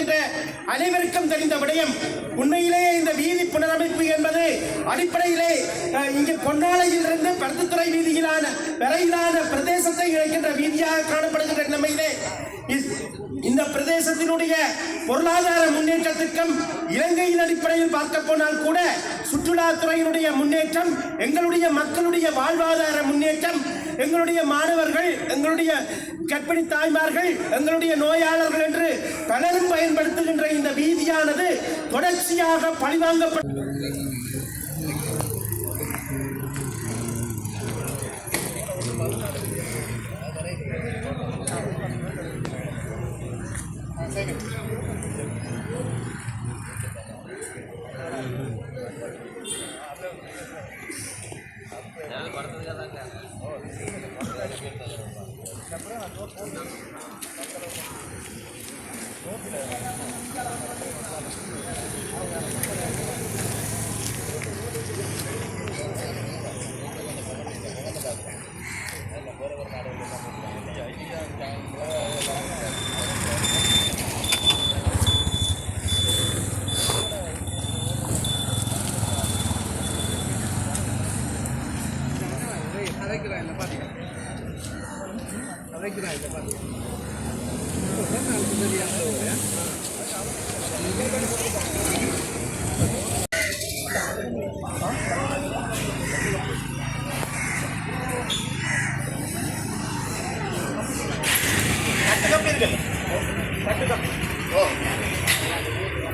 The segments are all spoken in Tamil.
இருக்கின்ற அனைவருக்கும் தெரிந்த விடயம் உண்மையிலேயே இந்த வீதி புனரமைப்பு என்பது அடிப்படையிலே இங்கு பொன்னாலையிலிருந்து பருத்தித்துறை வீதியிலான வரையிலான பிரதேசத்தை இணைக்கின்ற வீதியாக காணப்படுகின்ற நிலைமையிலே இந்த பிரதேசத்தினுடைய பொருளாதார முன்னேற்றத்திற்கும் இலங்கையின் அடிப்படையில் பார்க்க போனால் கூட சுற்றுலாத்துறையினுடைய முன்னேற்றம் எங்களுடைய மக்களுடைய வாழ்வாதார முன்னேற்றம் எங்களுடைய மாணவர்கள் எங்களுடைய கற்பிணி தாய்மார்கள் எங்களுடைய நோயாளர்கள் என்று பலரும் பயன்படுத்துகின்ற இந்த வீதியானது தொடர்ச்சியாக பழிவாங்கப்பட்டு La prueba,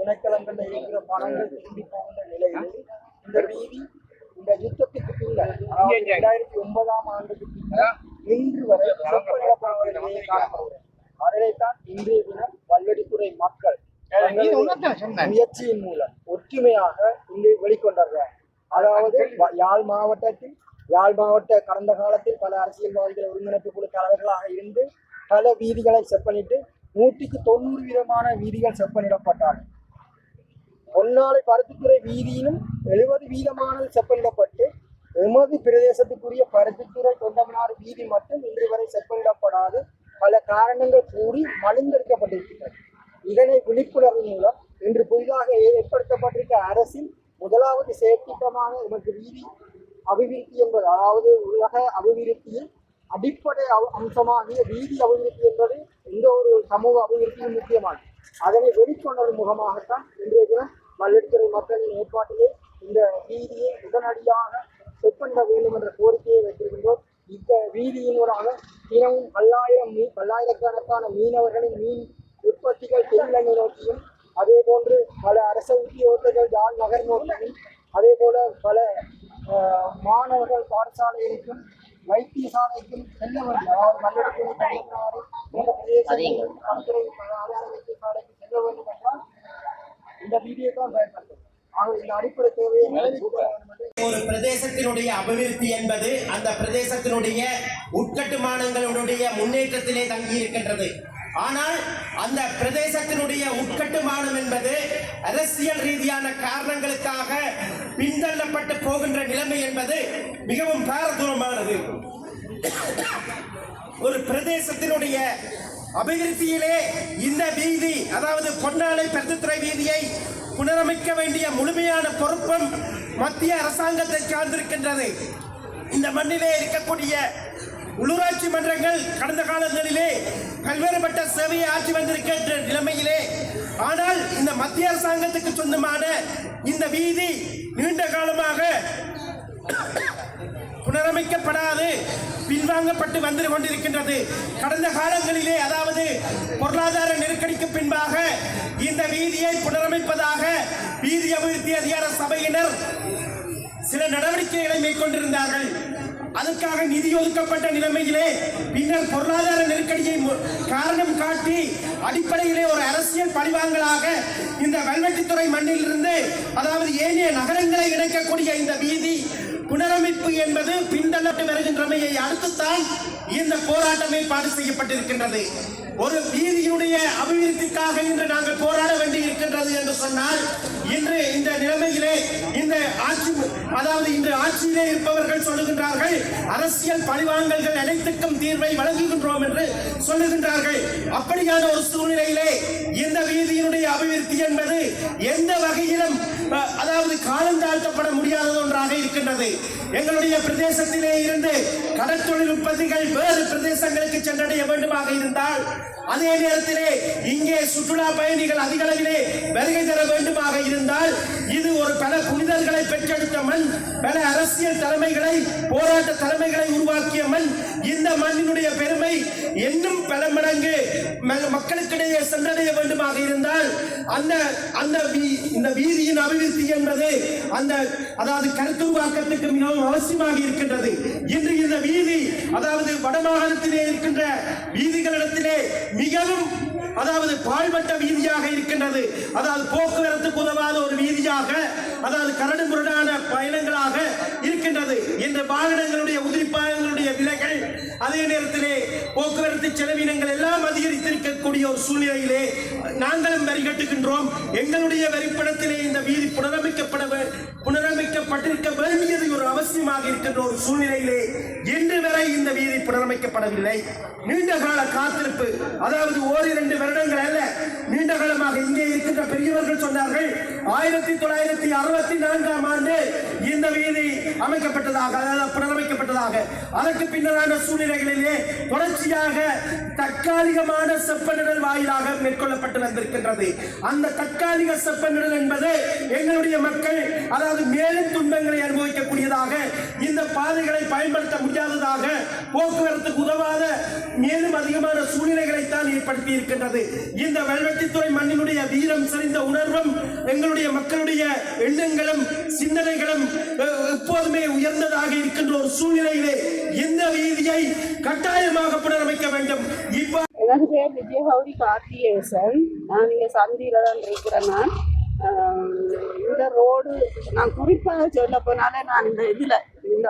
திணைக்களங்கள் இருக்கிற பணங்கள் திரும்பி போகின்ற நிலையில் இந்த வீதி இந்த யுத்தத்துக்கு பின்னர் இரண்டாயிரத்தி ஒன்பதாம் ஆண்டுக்கு பின்னர் இன்று வரை நிலையை காணப்படுகிறது அதனைத்தான் இன்றைய தினம் வல்வெடித்துறை மக்கள் முயற்சியின் மூலம் ஒற்றுமையாக இன்று வெளிக்கொண்டார்கள். அதாவது யாழ் மாவட்டத்தில் யாழ் மாவட்ட கடந்த காலத்தில் பல அரசியல்வாதிகள் ஒருங்கிணைப்பு குழு தலைவர்களாக இருந்து பல வீதிகளை செப்பனிட்டு நூற்றுக்கு தொண்ணூறு விதமான வீதிகள் செப்பனிடப்பட்டார்கள். பொன்னாலை பருத்தித்துறை வீதியிலும் எழுபது வீதமானது செப்பனிடப்பட்டு எமது பிரதேசத்துக்குரிய பருத்தித்துறை தொண்டமனார் வீதி மட்டும் இன்று வரை செப்பனிடப்படாது. பல காரணங்கள் கூறி மலிந்தெடுக்கப்பட்டிருக்கின்றன இதனை விழிப்புணர்வு மூலம் இன்று புதிதாக ஏற்படுத்தப்பட்டிருக்க அரசின் முதலாவது செயற்திட்டமான எமது வீதி அபிவிருத்தி என்பது அதாவது உலக அபிவிருத்தியின் அடிப்படை அம்சமாகிய வீதி அபிவிருத்தி என்பது எந்த ஒரு சமூக அபிவிருத்தியும் முக்கியமானது. அதனை வெளிக்கொண்டது முகமாகத்தான் இன்றைய தினம் மல்லெடுத்துறை மக்களின் ஏற்பாட்டிலே இந்த வீதியை உடனடியாக செப்பனிட வேண்டும் என்ற கோரிக்கையை வைத்திருக்கின்றோம். இந்த வீதியினூடாக தினமும் பல்லாயிரம் மீ பல்லாயிரக்கணக்கான மீனவர்களின் மீன் உற்பத்திகள் தென்னிலங்கை நோக்கியும் அதே போன்று பல அரச உத்தியோகர்கள் யாழ் நகர் நோக்கியும் அதே போல பல மாணவர்கள் பாடசாலைகளுக்கும் வைத்தியசாலைக்கும் செல்ல வேண்டும் அதாவது மல்லெடுத்துறை தமிழ்நாடு போன்ற வைத்தியசாலைக்கு செல்ல வேண்டும் என்றால் இந்த வீடியோ தான் பயன்படுத்தும் ஒரு பிரதேசத்தினுடைய அபிவிருத்தி என்பது அந்த பிரதேசத்தினுடைய உட்கட்டுமானங்களுடைய முன்னேற்றத்திலே தங்கி இருக்கின்றது. ஆனால் அந்த பிரதேசத்தினுடைய உட்கட்டுமானம் என்பது அரசியல் ரீதியான காரணங்களுக்காக பின்தள்ளப்பட்டு போகின்ற நிலைமை என்பது மிகவும் பாரதூரமானது. ஒரு பிரதேசத்தினுடைய அபிவிருத்தியிலே இந்த வீதி அதாவது பொன்னாலை பருத்தித்துறை வீதியை புனரமைக்க வேண்டிய முழுமையான பொறுப்பும் மத்திய அரசாங்கத்தை சார்ந்திருக்கின்றது. இந்த மண்ணிலே இருக்கக்கூடிய உள்ளூராட்சி மன்றங்கள் கடந்த காலங்களிலே பல்வேறுபட்ட சேவையை ஆற்றி வந்திருக்கின்ற நிலைமையிலே ஆனால் இந்த மத்திய அரசாங்கத்துக்கு சொந்தமான இந்த வீதி நீண்ட காலமாக புனரமைக்கப்படாது. பின்வாங்கப்பட்டு வந்து கொண்டிருக்கின்றது. கடந்த காலங்களிலே அதாவது பொருளாதார நெருக்கடிக்கு பின்பாக இந்த வீதியை புனரமைப்பதாக வீதி அபிவிருத்தி அதிகார சபையினர் சில நடவடிக்கைகளை மேற்கொண்டிருந்தார்கள். அதற்காக நிதி ஒதுக்கப்பட்ட நிலைமையிலே பின்னர் பொருளாதார நெருக்கடியை மு- காரணம் காட்டி அடிப்படையிலே ஒரு அரசியல் பழிவாங்கலாக இந்த வெல்வெட்டித்துறை மண்ணிலிருந்து அதாவது ஏனைய நகரங்களை இணைக்கக்கூடிய இந்த வீதி புனரமைப்பு என்பது பின்தள்ளப்பட்டு வருகின்றமையை அடுத்துத்தான் இந்த போராட்டம் ஏற்பாடு செய்யப்பட்டிருக்கின்றது. ஒரு வீதியுடைய அபிவிருத்திக்காக இன்று நாங்கள் போராட வேண்டி இருக்கின்றது என்று சொன்னால் இன்று இந்த நிலைமையிலே இந்த ஆட்சி அதாவது இன்று ஆட்சியிலே இருப்பவர்கள் சொல்லுகின்றார்கள் அரசியல் பழிவாங்கல்கள் அனைத்துக்கும் தீர்வை வழங்குகின்றோம் என்று சொல்லுகின்றார்கள். அப்படியான ஒரு சூழ்நிலையிலே இந்த வீதியினுடைய அபிவிருத்தி என்பது எந்த வகையிலும் அதாவது காலம் தாழ்த்தப்பட முடியாத ஒன்றாக இருக்கின்றது. எங்களுடைய பிரதேசத்திலே இருந்து கடற்தொழில் உற்பத்திகள் வேறு பிரதேசங்களுக்கு சென்றடைய வேண்டுமாக இருந்தால் அதே நேரத்திலே இங்கே சுற்றுலா பயணிகள் அதிக அளவிலே வருகை தர வேண்டுமாக இருந்தால் இது ஒரு பல புனிதர்களை பெற்றெடுத்த மண் பல அரசியல் தலைமைகளை போராட்ட தலைமைகளை உருவாக்கிய மண். இந்த மண்ணினுடைய பெருமை இன்னும் பல மடங்கு ம- மக்களுக்கிடையே சென்றடைய வேண்டுமாக இருந்தால் அந்த அந்த வீ- இந்த வீதியின் அபிவிருத்தி என்பது அந்த அதாவது கருத்துருவாக்கத்துக்கு மிகவும் அவசியமாக இருக்கின்றது. இன்று இந்த வீதி அதாவது வடமாகாணத்திலே இருக்கின்ற வீதிகளிடத்திலே மிகவும் அதாவது பாழ்பட்ட வீதியாக இருக்கின்றது. அதாவது போக்குவரத்துக்கு உதவாத ஒரு வீதியாக அதாவது கரடு முரடான பயணங்களாக இருக்கின்றது. இந்த வாகனங்களுடைய உதிரிப்பாகங்களுடைய விலைகள் அதே நேரத்திலே போக்குவரத்து செலவினங்கள் எல்லாம் அதிகரித்திருக்கக்கூடிய ஒரு சூழ்நிலையிலே நாங்களும் வரி கட்டுகின்றோம். எங்களுடைய வரிப்படத்திலே இந்த வீதி புனரமைக்கப்பட புனரமைக்கப்பட்டிருக்க வேண்டியது ஒரு அவசியமாக இருக்கின்ற ஒரு சூழ்நிலையிலே இன்று வரை இந்த வீதி புனரமைக்கப்படவில்லை. நீண்ட கால காத்திருப்பு அதாவது ஓரிரண்டு வருடங்கள் அல்ல நீண்ட காலமாக இங்கே இருக்கின்ற பெரியவர்கள் சொன்னார்கள் ஆயிரத்தி தொள்ளாயிரத்தி அறுபத்தி நான்காம் ஆண்டு இந்த அமைக்கப்பட்டதாக அதாவது புனரமைக்கப்பட்டதாக. அதற்கு பின்னரான சூழ்நிலைகளிலே தொடர்ச்சியாக தற்காலிகமான செப்பனிடல் வாயிலாக மேற்கொள்ளப்பட்டு வந்திருக்கின்றது. அந்த தற்காலிக செப்பனிடல் என்பது எங்களுடைய மக்கள் அதாவது மேலும் துன்பங்களை அனுபவிக்கக்கூடியதாக இந்த பாதைகளை பயன்படுத்த முடியாததாக போக்குவரத்துக்கு உதவாத மேலும் அதிகமான சூழ்நிலைகளை தான் ஏற்படுத்தி இருக்கின்றது இந்த வெல்வெட்டித்துறை மண்ணினுடைய வீரம் சரிந்த உணர்வும் எங்களுடைய மக்களுடைய எண்ணங்களும் சிந்தனைகளும் எப்போதுமே உயர்ந்ததாக இருக்கின்ற ஒரு சூழ்நிலையிலே இந்த வீதியை கட்டாயமாக புனரமைக்க வேண்டும். இப்போ எனது பேர் விஜயகௌரி கார்த்திகேசன். நான் இங்கே சந்தியில் தான் இருக்கிறேன் நான். இந்த ரோடு நான் குறிப்பாக சொல்ல போனாலே நான் இந்த இதில் இந்த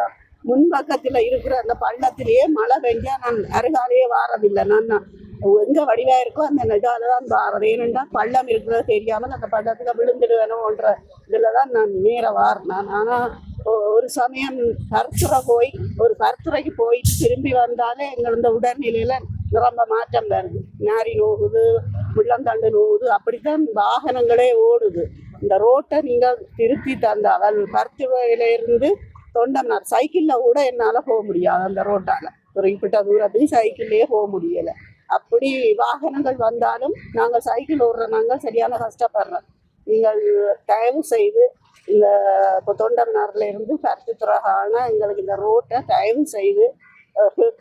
முன்பக்கத்தில் இருக்கிற அந்த பள்ளத்திலேயே மழை பெஞ்சா நான் அருகாலேயே வாரதில்லை. நான் எங்கே வடிவாக இருக்கோ அந்த நிஜால தான் வாரது. ஏனென்றால் பள்ளம் இருக்கிறது தெரியாமல் அந்த பள்ளத்தில் விழுந்துடுவேணுன்ற இதில் தான் நான் நேர வாரினேன் ஆனால் ஒரு சமயம் கருத்துறை போய் ஒரு கருத்துறைக்கு போய் திரும்பி வந்தாலே எங்கள் இந்த உடல்நிலையில ரொம்ப மாற்றம் வருது. நாரி நோகுது முள்ளந்தண்டு நோகுது அப்படித்தான் வாகனங்களே ஓடுது. இந்த ரோட்டை நீங்கள் திருத்தி தந்தால் கருத்துறையில இருந்து தொண்டம்னார் சைக்கிளில் கூட என்னால் போக முடியாது அந்த ரோட்டால். குறிப்பிட்ட தூரத்துக்கு சைக்கிள்லேயே போக முடியலை. அப்படி வாகனங்கள் வந்தாலும் நாங்கள் சைக்கிள் ஓடுற நாங்கள் சரியான கஷ்டப்படுறோம். நீங்கள் தயவு செய்து இந்த இப்போ தொண்டர்னார்ல இருந்து கருத்துத்துறகான எங்களுக்கு இந்த ரோட்டை தயவு செய்து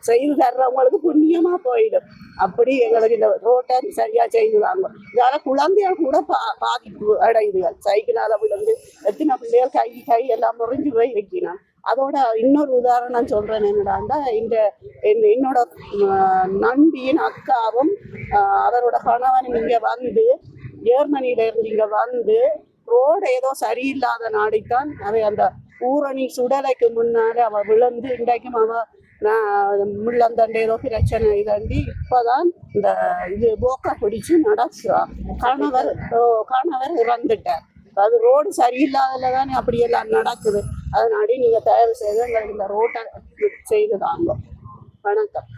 செய்து தர்றவங்களுக்கு புண்ணியமா போயிடும். அப்படி எங்களுக்கு இந்த ரோட்டை சரியா செய்து தாங்க. இதால குழந்தைகள் கூட பா பாதிப்பு அடையுதுகள் சைக்கிளால விழுந்து எத்தனை பிள்ளைகள் கை கை எல்லாம் முறிஞ்சு போய் இருக்கிறான் அதோட இன்னொரு உதாரணம் சொல்றேன் என்னடாண்டா இந்த என்- என்னோட நண்பியின் அக்காவும் அவரோட கணவன் இங்க வந்து ஜெர்மனியில இருந்து இங்க வந்து ரோடு ஏதோ சரியில்லாத நாடித்தான் அவன் அந்த ஊரணி சுடலைக்கு முன்னாலே அவ விழுந்து இன்றைக்கும் அவ நான் முள்ளந்தண்டு ஏதோ பிரச்சனை இதாண்டி இப்போதான் இந்த இது போக்கா பிடிச்சு நடக்குறா கணவர் ஓ, கணவர் இறந்துட்டார் அது ரோடு சரியில்லாதல தானே அப்படியெல்லாம் நடக்குது. அதனாடி நீங்கள் தயவு செய்து எங்களுக்கு இந்த ரோட்டை செய்து தாங்க. வணக்கம்.